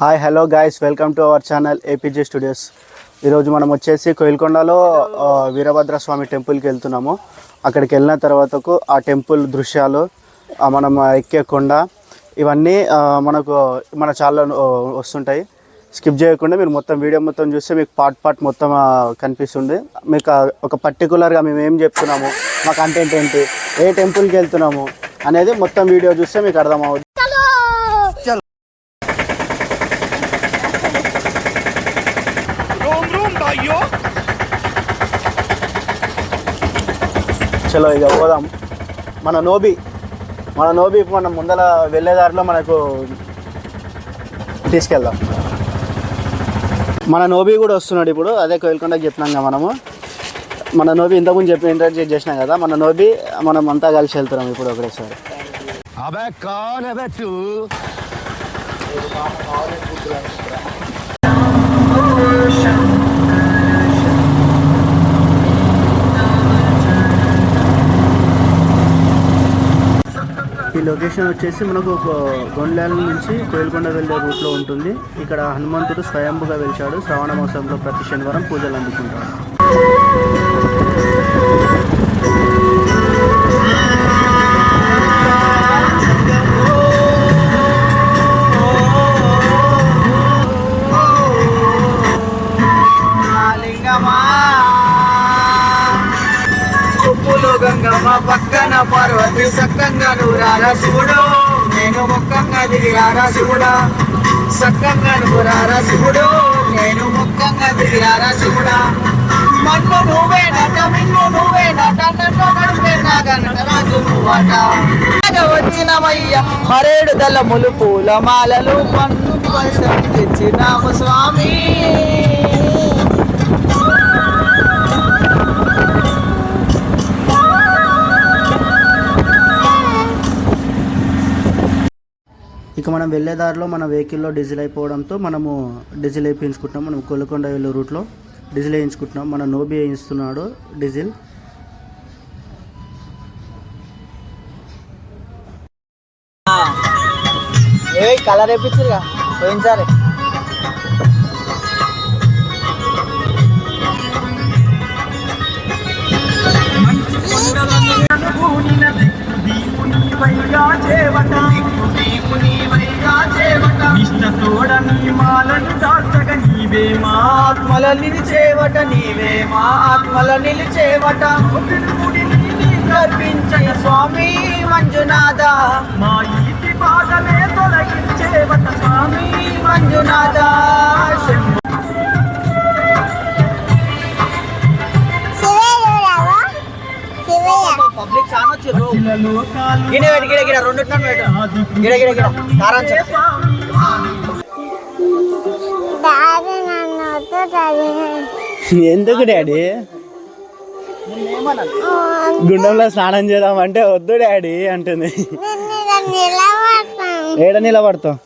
Hi hello guys welcome to our channel A P J studios ఈరోజు మనం వచ్చేసి కోయిల్కొండలో వీరభద్ర స్వామి టెంపుల్కి వెళ్తున్నాము. అక్కడికి వెళ్ళిన తర్వాతకు ఆ టెంపుల్ దృశ్యాలు మనం ఎక్కే కొండ ఇవన్నీ మనకు మన చాలా వస్తుంటాయి. స్కిప్ చేయకుండా మీరు మొత్తం వీడియో మొత్తం చూస్తే మీకు పార్ట్ పార్ట్ మొత్తం కనిపిస్తుంది. మీకు ఒక పర్టికులర్గా మేము ఏం చెప్తున్నాము మా కంటెంట్ ఏంటి ఏ టెంపుల్కి వెళ్తున్నాము అనేది మొత్తం వీడియో చూస్తే మీకు అర్థమవుతుంది చలో ఇక పోదాం. మన నోబి మన నోబి మనం ముందర వెళ్ళే దారిలో మనకు తీసుకెళ్దాం. మన నోబి కూడా వస్తున్నాడు ఇప్పుడు అదే కోయిల్కొండకి చెప్పినాం కదా మనము. మన నోబి ఇంతకుముందు చెప్పి ఇంట్రడ్యూస్ చేసినాం కదా మన నోబి మనం అంతా కలిసి వెళ్తున్నాం ఇప్పుడు ఒకటేసారి. अबे ఈ లొకేషన్ వచ్చేసి మనకు ఒక గొండ్లాల నుంచి కోయిల్కొండ వెళ్ళే రూట్లో ఉంటుంది. ఇక్కడ హనుమంతుడు స్వయంభుగా వెలిచాడు. శ్రవణ మాసంలో ప్రతి శనివారం పూజలు అందుకుంటాడు సక్కంగా నువ్వు నూరారా శివుడు. నేను మొక్కంగా దిగిరారా శివుడా. సక్కంగా నూరారా శివుడు. నేను మొక్కంగా దిగిరారా శివుడా. మన్ను నువ్వే నట మిన్ను నువ్వే నట నన్ను నడిపే నాగా నటరాజు నువ్వట. వచ్చినమయ్య మరేడు దళములు పూల మాలలు పన్ను తెచ్చినాము స్వామి. ఇక మనం వెళ్ళే దారిలో మన వెహికల్లో డీజిల్ అయిపోవడంతో మనము డీజిల్ వేయించుకుంటున్నాం. మనం కొల్లకొండ వెళ్ళే రూట్లో డీజిల్ వేయించుకుంటున్నాం. మన నోబి వేయిస్తున్నాడు డీజిల్. ఏ కలర్ వేయించారుగా పోయినసారి ఆత్మల నిలిచేవట నీవే మా ఆత్మల నిలిచేవట కల్పించే స్వామి మంజునాథ మా ఈతి బాధలే తొలగించేవట స్వామి మంజునాథ. చాలా వచ్చిర్రు గిడ గిడ గిడ రెండు గిడ గిడ గిడ కారం ఎందుకు డాడీ? గుండంలో స్నానం చేద్దాం అంటే వద్దు డాడీ అంటుంది. ఏడ నిలబడతాం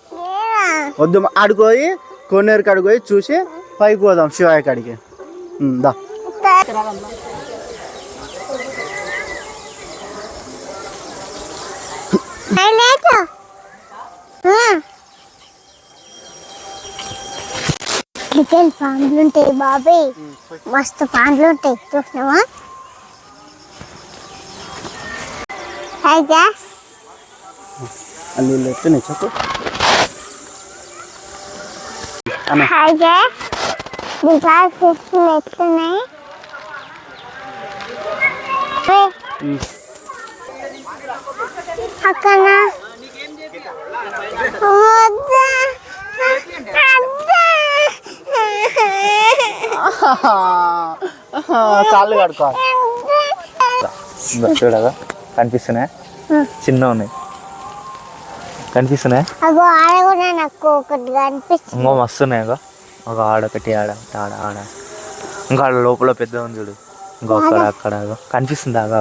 వద్దు ఆడుకోయి కొన్నేరు కాడికి చూసి పైకి పోదాం శివాయ కాడికి దా. లిటిల్ పాండ్లు ఉంటాయి బాబాయ్ మస్తు పాండ్లు ఉంటాయి. చూసినావా? జాస్ అల్లు ఎత్తున్నాయి చెప్పు. దీంట్లో ఫిఫ్టీన్ ఎత్తున్నాయి వద్దా. కాళ్ళు కడుకోవాలి చూడగా కనిపిస్తున్నాయా? చిన్న ఉన్నాయి. కనిపిస్తున్నాయా? అగో ఆడ కూడా నాకు ఒకటి కనిపిస్తుంది. ఇంకో మస్తు ఉన్నాయి ఇగో. ఒక ఆడ ఒకటి ఆడ ఆడ ఇంకా ఆడ లోపల పెద్ద ఉంది చూడు. ఇంకో అక్కడ అక్కడ. కనిపిస్తుంది ఆగా.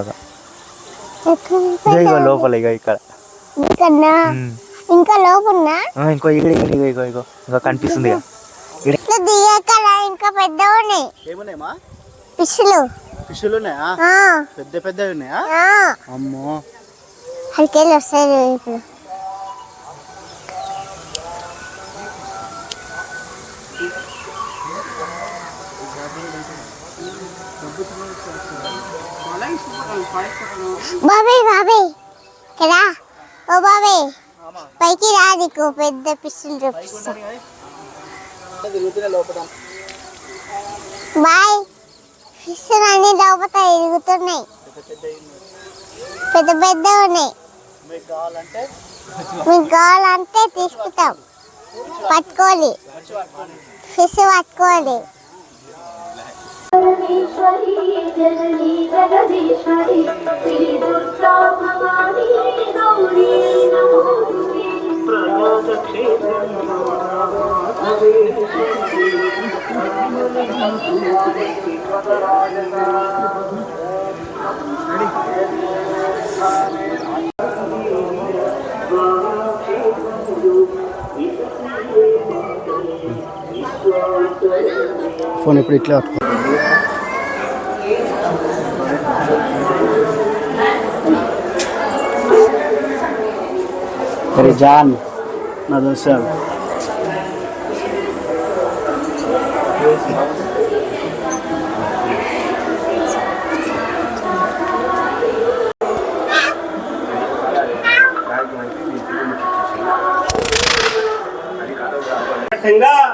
ఇగో లోపల ఇగో ఇక్కడ. ఇంకా ఉమ్. ఇంకా లోపల ఆ, ఇంకో ఇక్కడ ఇక్కడ ఇగో ఇగో ఇగో ఇంకా కనిపిస్తుంది ఇక. ఇట్లా దిగకల ఇంకా పెద్ద ఉన్నాయి ఫిష్లు ఉన్నాయా ఆ, పెద్ద పెద్దవి ఉన్నాయా? ఆ. అమ్మో. అక్కడికి వస్తాయి ఇప్పుడు బాబాయ్ బాబాయ్ కదా? ఓ బాబాయ్ పైకి రా నీకు పెద్ద పిస్తులు చూపిస్తా బాయ్. పిస్తులు అన్ని లోపల ఎదుగుతున్నాయి. పెద్ద పెద్ద ఉన్నాయి. మీకు కావాలంటే తీసుకుంటాం. పట్టుకోవాలి. ఫిష్ పట్టుకోవాలి. జగదీశ్వరి జననీ జగదీశ్వరి శ్రీ దుర్గా భవానీ గౌరీ నమోస్తుతే ఫోన్ ఎప్పుడు ఇట్లా Rijan Madosel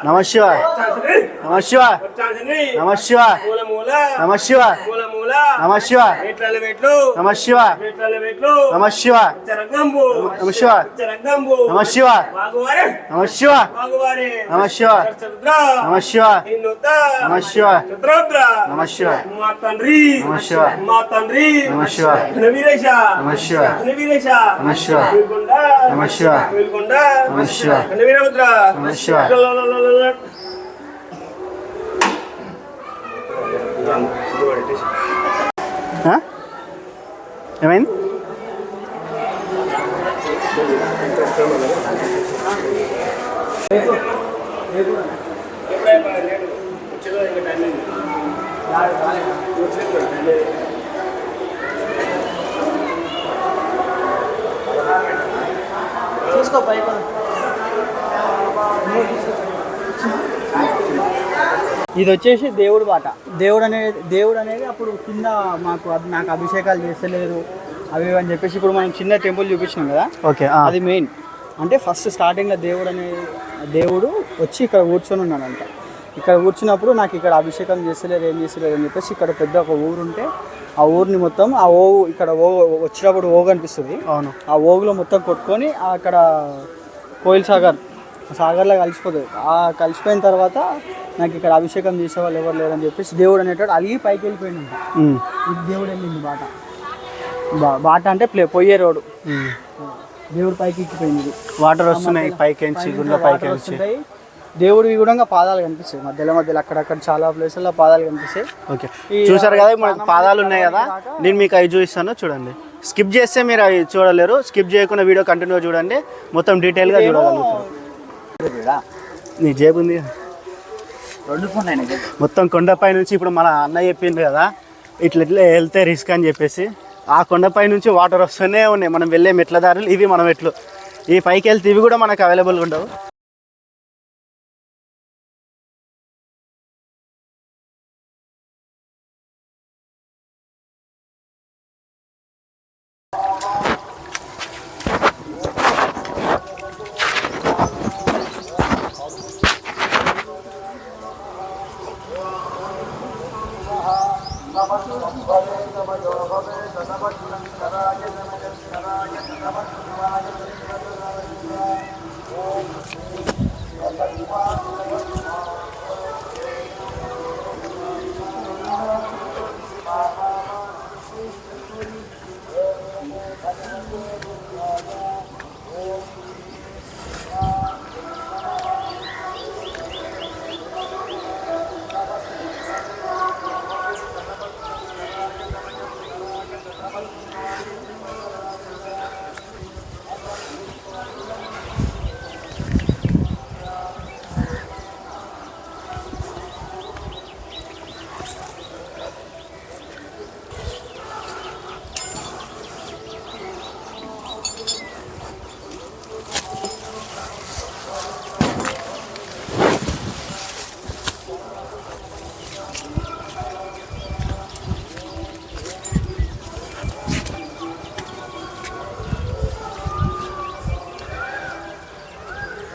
నమ శివ నమ శివాయ నమ శివాయ నమ శివాయ నమ శివాయ నమ శివాయ నమ శివాయ నమ శివ నమ శివ నమ శివ నమ శివ నమ శివ నమ శివ నమ శివ నమ శివ నమ శివ మా తండ్రి నమ శివ వీరేశ నమ శివ వీరేశ నమ శివ నమ శివ వెలుగొండ నమ శివ వీరభద్ర చూసుకో శివ ఇది వచ్చేసి దేవుడు బాట. దేవుడు అనేది దేవుడు అనేది అప్పుడు కింద మాకు అది నాకు అభిషేకాలు చేస్తలేరు అవి అని చెప్పేసి ఇప్పుడు మనం చిన్న టెంపుల్ చూపించినాం కదా? ఓకే. అది మెయిన్. అంటే ఫస్ట్ స్టార్టింగ్లో దేవుడు అనే దేవుడు వచ్చి ఇక్కడ కూర్చొని ఉన్నాడంట. ఇక్కడ కూర్చున్నప్పుడు నాకు ఇక్కడ అభిషేకం చేస్తలేరు ఏం చేస్తలేరు అని చెప్పేసి ఇక్కడ పెద్ద ఒక ఊరు ఉంటే ఆ ఊరిని మొత్తం ఆ ఓగు ఇక్కడ ఓ వచ్చినప్పుడు ఓగు అనిపిస్తుంది అవును. ఆ ఓగులో మొత్తం కొట్టుకొని అక్కడ కోయిల్ సాగర్ సాగర్లో కలిసిపోతుంది. ఆ కలిసిపోయిన తర్వాత నాకు ఇక్కడ అభిషేకం చేసే వాళ్ళు ఎవరు లేరని చెప్పేసి దేవుడు అనేటోడు అలిగి పైకి. ఇది దేవుడు వెళ్ళింది బాట. బాట అంటే ప్లే పోయే రోడ్డు. దేవుడు పైకి ఎక్కిపోయింది. వాటర్ వస్తున్నాయి పైకెంచి గుండె వాటర్ పైకెంచి. వస్తుంటాయి. దేవుడి కూడా పాదాలు కనిపిస్తాయి. మధ్యలో మధ్యలో అక్కడక్కడ చాలా ప్లేసుల్లో పాదాలు కనిపిస్తాయి. ఓకే. చూసారు కదా మనకు పాదాలు ఉన్నాయి కదా. నేను మీకు అవి చూపిస్తాను చూడండి. స్కిప్ చేస్తే మీరు అవి చూడలేరు. స్కిప్ చేయకుండా వీడియో కంటిన్యూ చూడండి. మొత్తం డీటెయిల్గా చూడగలుగుతారు. నీ జేబు ఉంది. కదా. రెండు ఫోన్ అయినా మొత్తం కొండపై నుంచి ఇప్పుడు మన అన్న చెప్పింది కదా ఇట్లా ఇట్లా వెళ్తే రిస్క్ అని చెప్పేసి. ఆ కొండపై నుంచి వాటర్ వస్తూనే ఉన్నాయి. మనం వెళ్ళే మెట్ల దారులు ఇవి మన మెట్లు. ఈ పైకి వెళ్తే ఇవి కూడా మనకు అవైలబుల్గా ఉండవు.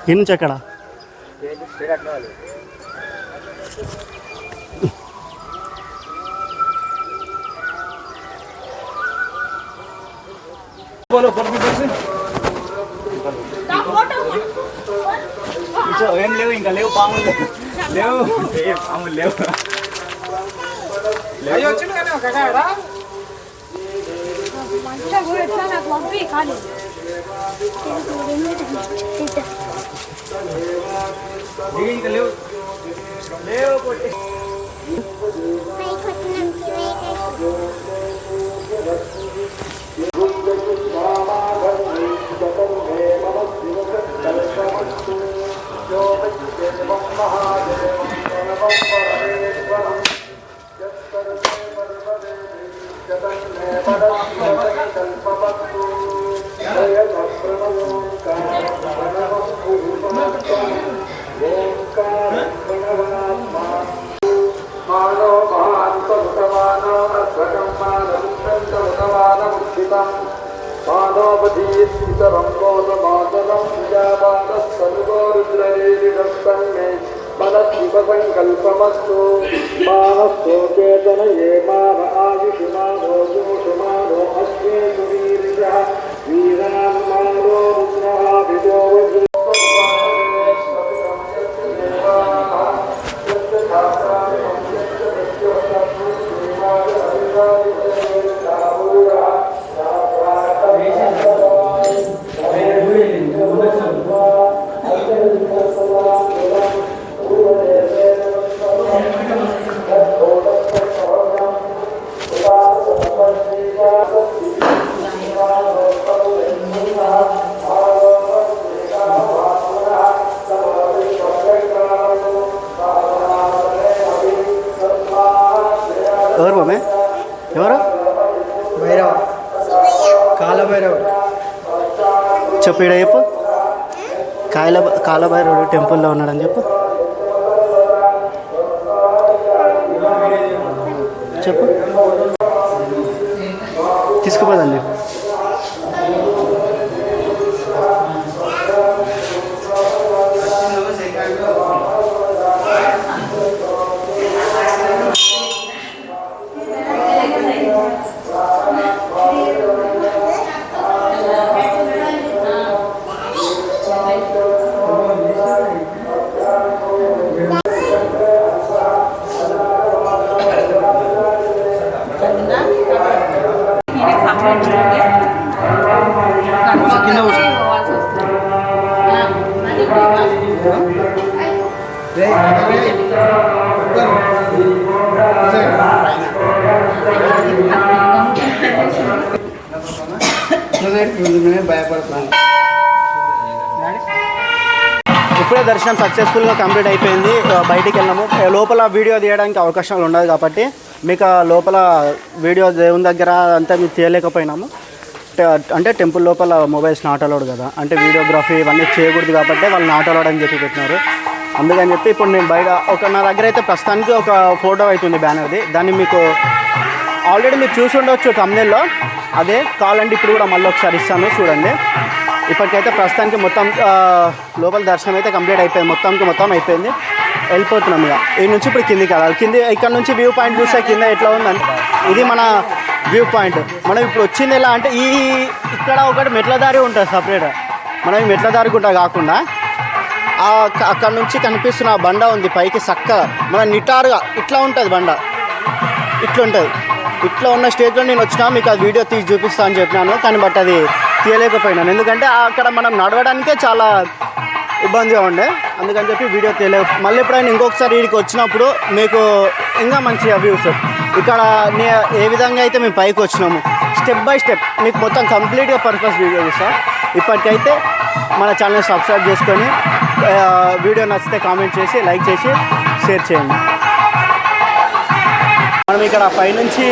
ఈ నుంచి ఎక్కడ? ఏం లేవు ఇంకా లేవు పాములు లేవు లేవు ఏ పాములు లేవు మంచిగా కూడా ఎట్లా నాకు పంపి కానీ దిగి ఇంకా లేవు లేవు చెప్పు చెప్పు కాయల కాలభైరవుడు టెంపుల్లో ఉన్నాడని చెప్పు. చెప్పు. తీసుకుపోదండి కింద ఇప్పుడే దర్శనం సక్సెస్ఫుల్గా కంప్లీట్ అయిపోయింది. బయటికి వెళ్ళాము. లోపల వీడియో తీయడానికి అవకాశాలు ఉండదు కాబట్టి మీకు లోపల వీడియో దేవుని దగ్గర అంతా మీకు తీయలేకపోయినాము. Uh, అంటే టెంపుల్ లోపల మొబైల్స్ నాట్ అలౌడ్ కదా. అంటే వీడియోగ్రఫీ ఇవన్నీ చేయకూడదు కాబట్టి వాళ్ళు నాట్ అలౌడ్ అని చెప్పి పెట్టినారు. అందుకని చెప్పి ఇప్పుడు నేను బయట ఒక నా దగ్గర అయితే ప్రస్తుతానికి ఒక ఫోటో అవుతుంది బ్యానర్ది దాన్ని మీకు ఆల్రెడీ మీరు చూసి ఉండొచ్చు తమిళలో అదే కావాలంటే ఇప్పుడు కూడా మళ్ళీ ఒకసారి ఇస్తాను చూడండి. ఇప్పటికైతే ప్రస్తుతానికి మొత్తం లోపల దర్శనం అయితే కంప్లీట్ అయిపోయింది. మొత్తంకి మొత్తం అయిపోయింది. వెళ్ళిపోతున్నాం ఇక. ఈ నుంచి ఇప్పుడు కిందికి వెళ్ళాలి. కింది ఇక్కడ నుంచి వ్యూ పాయింట్ చూస్తే కింద ఎట్లా ఉందంటే ఇది మన వ్యూ పాయింట్. మనం ఇప్పుడు వచ్చింది ఎలా అంటే ఈ ఇక్కడ ఒకటి మెట్ల దారి ఉంటుంది సపరేట్. మనం ఈ మెట్ల దారి కూడా కాకుండా అక్కడ నుంచి కనిపిస్తున్న బండ ఉంది పైకి చక్కగా మన నిటారుగా ఇట్లా ఉంటుంది బండ. ఇట్లా ఉంటుంది. ఇట్లా ఉన్న స్టేజ్లో నేను వచ్చినా మీకు ఆ వీడియో తీసి చూపిస్తా అని చెప్పినాను కానీ బట్ అది తీయలేకపోయినాను. ఎందుకంటే అక్కడ మనం నడవడానికే చాలా ఇబ్బందిగా ఉండే. అందుకని చెప్పి వీడియో తీయలేదు. మళ్ళీ ఎప్పుడైనా ఇంకొకసారి వీడికి వచ్చినప్పుడు మీకు ఇంకా మంచిగా వ్యూస్ ఇక్కడ ఏ విధంగా అయితే మేము పైకి వచ్చినాము స్టెప్ బై స్టెప్ మీకు మొత్తం కంప్లీట్గా పర్పస్ వీడియో చూస్తా ఇప్పటికైతే మన ఛానల్ సబ్స్క్రైబ్ చేసుకొని వీడియో నచ్చితే కామెంట్ చేసి లైక్ చేసి షేర్ చేయండి. మనం ఇక్కడ పైనుంచి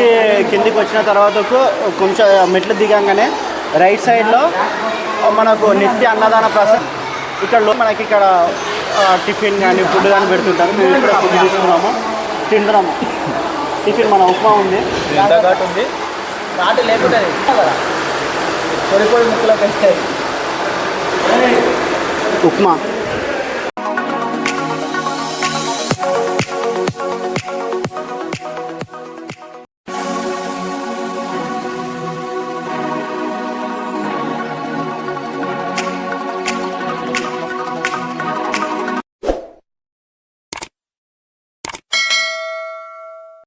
కిందికి వచ్చిన తర్వాత కొంచెం మెట్లు దిగంగానే రైట్ సైడ్లో మనకు నిత్య అన్నదాన ప్రసాద్. ఇక్కడ మనకి ఇక్కడ టిఫిన్ కానీ ఫుడ్ కానీ పెడుతుంటారు. మేము ఇక్కడ ఫుడ్ తీసుకున్నాము. తింటున్నాము. టిఫిన్ మన ఉప్మా ఉంది. ఘాటు ఉంది. ఘాటు లేకుండా కదా. పొడి పొడి ముక్కలో పెట్టాయి ఉప్మా.